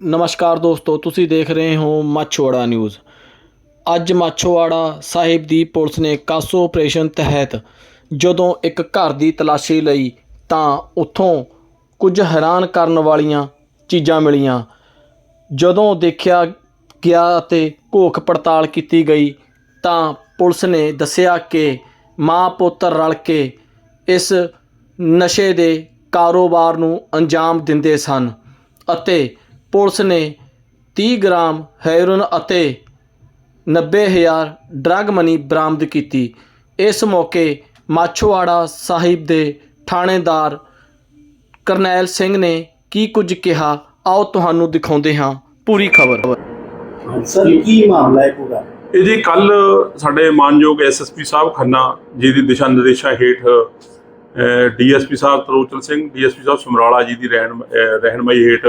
ਨਮਸਕਾਰ ਦੋਸਤੋ, ਤੁਸੀਂ ਦੇਖ ਰਹੇ ਹੋ ਮਾਛੋਵਾੜਾ ਨਿਊਜ਼। ਅੱਜ ਮਾਛੋਵਾੜਾ ਸਾਹਿਬ ਦੀ ਪੁਲਿਸ ਨੇ ਕਾਸੋ ਆਪਰੇਸ਼ਨ ਤਹਿਤ ਜਦੋਂ ਇੱਕ ਘਰ ਦੀ ਤਲਾਸ਼ੀ ਲਈ ਤਾਂ ਉੱਥੋਂ ਕੁਝ ਹੈਰਾਨ ਕਰਨ ਵਾਲੀਆਂ ਚੀਜ਼ਾਂ ਮਿਲੀਆਂ। ਜਦੋਂ ਦੇਖਿਆ ਗਿਆ ਅਤੇ ਘੋਖ ਪੜਤਾਲ ਕੀਤੀ ਗਈ ਤਾਂ ਪੁਲਿਸ ਨੇ ਦੱਸਿਆ ਕਿ ਮਾਂ ਪੁੱਤਰ ਰਲ ਕੇ ਇਸ ਨਸ਼ੇ ਦੇ ਕਾਰੋਬਾਰ ਨੂੰ ਅੰਜਾਮ ਦਿੰਦੇ ਸਨ ਅਤੇ ਪੁਲਿਸ ਨੇ 30 ਗ੍ਰਾਮ ਹੈਰੋਇਨ ਅਤੇ 90000 ਡਰੱਗ ਮਨੀ ਬਰਾਮਦ ਕੀਤੀ। ਇਸ ਮੌਕੇ ਮਾਛੋਵਾੜਾ ਸਾਹਿਬ ਦੇ ਥਾਣੇਦਾਰ ਕਰਨੈਲ ਸਿੰਘ ਨੇ ਕੀ ਕੁਝ ਕਿਹਾ ਆਓ ਤੁਹਾਨੂੰ ਦਿਖਾਉਂਦੇ ਹਾਂ ਪੂਰੀ ਖਬਰ। ਸਰ ਕੀ ਮਾਮਲਾ ਹੈ ਪੂਰਾ? ਇਹ ਜੀ ਕੱਲ ਸਾਡੇ ਮਾਨਯੋਗ ਐਸਐਸਪੀ ਸਾਹਿਬ ਖੰਨਾ ਜੀ ਦੀ ਦਿਸ਼ਾ ਨਿਰਦੇਸ਼ਾਂ ਹੇਠ ਡੀਐਸਪੀ ਸਾਹਿਬ ਤਰੋਚਲ ਸਿੰਘ ਡੀਐਸਪੀ ਸਾਹਿਬ ਸਮਰਾਲਾ ਜੀ ਦੀ ਰਹਿਣ ਰਹਿਨਮਾਈ ਹੇਠ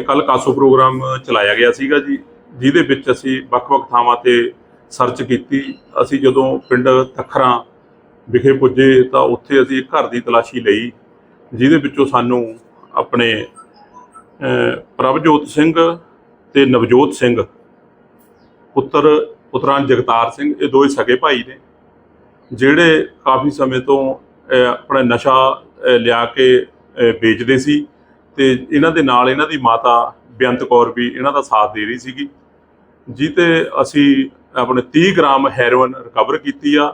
ਕੱਲ ਕਾਸੋ ਪ੍ਰੋਗਰਾਮ ਚਲਾਇਆ ਗਿਆ ਸੀਗਾ ਜੀ, ਜਿਹਦੇ ਵਿੱਚ ਅਸੀਂ ਵੱਖ-ਵੱਖ ਥਾਵਾਂ ਤੇ ਸਰਚ ਕੀਤੀ। ਅਸੀਂ ਜਦੋਂ ਪਿੰਡ ਤਖਰਾਂ ਵਿਖੇ ਪੁੱਜੇ ਤਾਂ ਉੱਥੇ ਅਸੀਂ ਘਰ ਦੀ ਤਲਾਸ਼ੀ ਲਈ, ਜਿਹਦੇ ਵਿੱਚੋਂ ਸਾਨੂੰ ਆਪਣੇ ਪ੍ਰਭਜੋਤ ਸਿੰਘ ਤੇ ਨਵਜੋਤ ਸਿੰਘ, ਪੁੱਤਰ ਪੁੱਤਰਾਂ ਜਗਤਾਰ ਸਿੰਘ, ਇਹ ਦੋਵੇਂ ਸਗੇ ਭਾਈ ਨੇ, ਜਿਹੜੇ ਕਾਫੀ ਸਮੇਂ ਤੋਂ ਆਪਣਾ ਨਸ਼ਾ ਲਿਆ ਕੇ ਵੇਚਦੇ ਸੀ। ਤੇ ਇਹਨਾਂ ਦੇ ਨਾਲ ਇਹਨਾਂ ਦੀ ਮਾਤਾ ਬੇਅੰਤ ਕੌਰ ਵੀ ਇਹਨਾਂ ਦਾ ਸਾਥ ਦੇ ਰਹੀ ਸੀਗੀ। ਜਿੱਤੇ ਅਸੀਂ ਆਪਣੇ 30 ਗ੍ਰਾਮ ਹੈਰੋਇਨ ਰਿਕਵਰ ਕੀਤੀ ਆ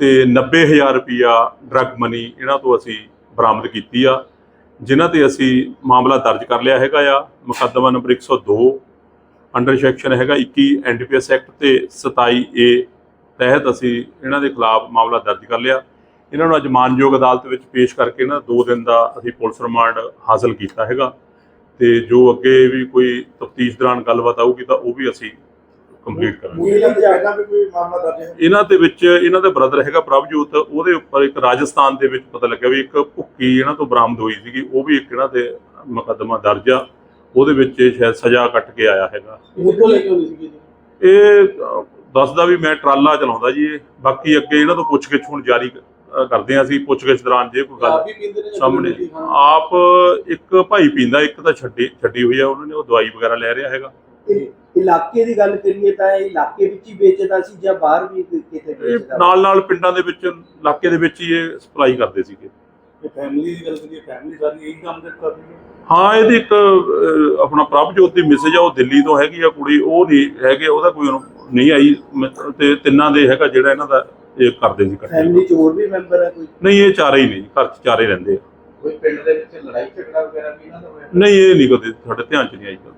ਤੇ 90000 ਰੁਪਿਆ ਡਰੱਗ ਮਨੀ ਇਹਨਾਂ ਤੋਂ ਅਸੀਂ ਬਰਾਮਦ ਕੀਤੀ ਆ, ਜਿਨ੍ਹਾਂ ਤੇ ਅਸੀਂ ਮਾਮਲਾ ਦਰਜ ਕਰ ਲਿਆ ਹੈਗਾ ਆ। ਮੁਕੱਦਮਾ ਨੰਬਰ 102 ਅੰਡਰ ਸੈਕਸ਼ਨ ਹੈਗਾ 21 ਐਨਡੀਪੀਐਸ ਐਕਟ ਤੇ 27 ਏ ਤਹਿਤ ਅਸੀਂ ਇਹਨਾਂ ਦੇ ਖਿਲਾਫ ਮਾਮਲਾ ਦਰਜ ਕਰ ਲਿਆ। ਇਹਨਾਂ ਨੂੰ ਅੱਜ ਮਾਨਯੋਗ ਅਦਾਲਤ ਵਿੱਚ ਪੇਸ਼ ਕਰਕੇ ਇਹਨਾਂ 2 ਦਿਨ ਦਾ ਅਸੀਂ ਪੁਲਿਸ ਰਿਮਾਂਡ ਹਾਸਲ ਕੀਤਾ ਹੈਗਾ। ਤੇ ਜੋ ਅੱਗੇ ਵੀ ਕੋਈ ਤਫਤੀਸ਼ ਦੌਰਾਨ ਗੱਲਬਾਤ ਆਊਗੀ ਤਾਂ ਉਹ ਵੀ ਅਸੀਂ ਕੰਪਲੀਟ ਕਰਾਂਗੇ। ਇਹਨਾਂ ਦੇ ਵਿੱਚ ਇਹਨਾਂ ਦਾ ਬ੍ਰਦਰ ਹੈਗਾ ਪ੍ਰਭਜੋਤ ਉਹਦੇ ਉੱਪਰ ਇੱਕ ਰਾਜਸਥਾਨ ਦੇ ਵਿੱਚ ਪਤਾ ਲੱਗਿਆ ਵੀ ਇੱਕ ਭੁੱਕੀ ਇਹਨਾਂ ਤੋਂ ਬਰਾਮਦ ਹੋਈ ਸੀਗੀ ਉਹ ਵੀ ਇੱਕ ਇਹਨਾਂ ਦੇ ਮੁਕੱਦਮਾ ਦਰਜ ਆ। ਉਹਦੇ ਵਿੱਚ ਸ਼ਾਇਦ ਸਜ਼ਾ ਕੱਟ ਕੇ ਆਇਆ ਹੈਗਾ। ਕੇ ਇਹ ਦੱਸਦਾ ਵੀ ਮੈਂ ਟਰਾਲਾ ਚਲਾਉਂਦਾ ਜੀ ਇਹ। ਬਾਕੀ ਅੱਗੇ ਇਹਨਾਂ ਤੋਂ ਪੁੱਛਗਿੱਛ ਹੁਣ ਜਾਰੀ ਅਹ, ਕਰਦੇ ਆ ਅਸੀਂ ਪੁੱਛਗਿੱਛ ਦੌਰਾਨ ਜੇ ਕੋਈ ਗੱਲ ਸਾਹਮਣੇ। ਆਪ ਇੱਕ ਭਾਈ ਪੀਂਦਾ ਇੱਕ ਤਾਂ ਛੱਡੀ ਛੱਡੀ ਹੋਈ ਆ ਉਹਨਾਂ ਨੇ ਉਹ ਦਵਾਈ ਵਗੈਰਾ ਲੈ ਰਿਹਾ ਹੈਗਾ। ਇਲਾਕੇ ਦੀ ਗੱਲ ਕਰੀਏ ਤਾਂ ਇਹ ਇਲਾਕੇ ਵਿੱਚ ਹੀ ਵੇਚਦਾ ਸੀ ਜਾਂ ਬਾਹਰ ਵੀ ਕਿਤੇ ਵੇਚਦਾ ਨਾਲ ਨਾਲ ਪਿੰਡਾਂ ਦੇ ਵਿੱਚ ਇਲਾਕੇ ਦੇ ਵਿੱਚ ਹੀ ਇਹ ਸਪਲਾਈ ਕਰਦੇ ਸੀਗੇ। ਫੈਮਿਲੀ ਦੀ ਗੱਲ ਕਰੀਏ ਫੈਮਿਲੀ ਸਾਰੀ ਇਹੀ ਕੰਮ ਕਰਦੀ ਹੈ। ਹਾਂ ਇਹਦੀ ਇੱਕ ਆਪਣਾ ਪ੍ਰਭਜੋਤ ਦੀ ਮੈਸੇਜ ਆ ਉਹ ਦਿੱਲੀ ਤੋਂ ਹੈਗੀ ਆ ਕੁੜੀ ਉਹ ਨਹੀਂ ਹੈਗੇ ਉਹਦਾ ਕੋਈ ਨਹੀਂ ਆਈ ਤੇ ਤਿੰਨਾਂ ਦੇ ਹੈਗਾ ਜਿਹੜਾ ਇਹਨਾਂ ਦਾ ਇਹ ਕਰਦੇ ਸੀ ਇਕੱਠੇ। ਫੈਮਿਲੀ ਚ ਹੋਰ ਵੀ ਮੈਂਬਰ ਹੈ ਕੋਈ? ਨਹੀਂ ਇਹ ਚਾਰੇ ਹੀ ਨਹੀਂ ਘਰ ਚ ਚਾਰੇ ਰਹਿੰਦੇ ਆ। ਕੋਈ ਪਿੰਡ ਦੇ ਵਿੱਚ ਲੜਾਈ ਝਗੜਾ ਵਗੈਰਾ ਵੀ ਇਹਨਾਂ ਦਾ ਹੋਇਆ? ਨਹੀਂ ਇਹ ਨਹੀਂ ਕਦੇ ਸਾਡੇ ਧਿਆਨ ਚ ਨਹੀਂ ਆਈ ਗੱਲ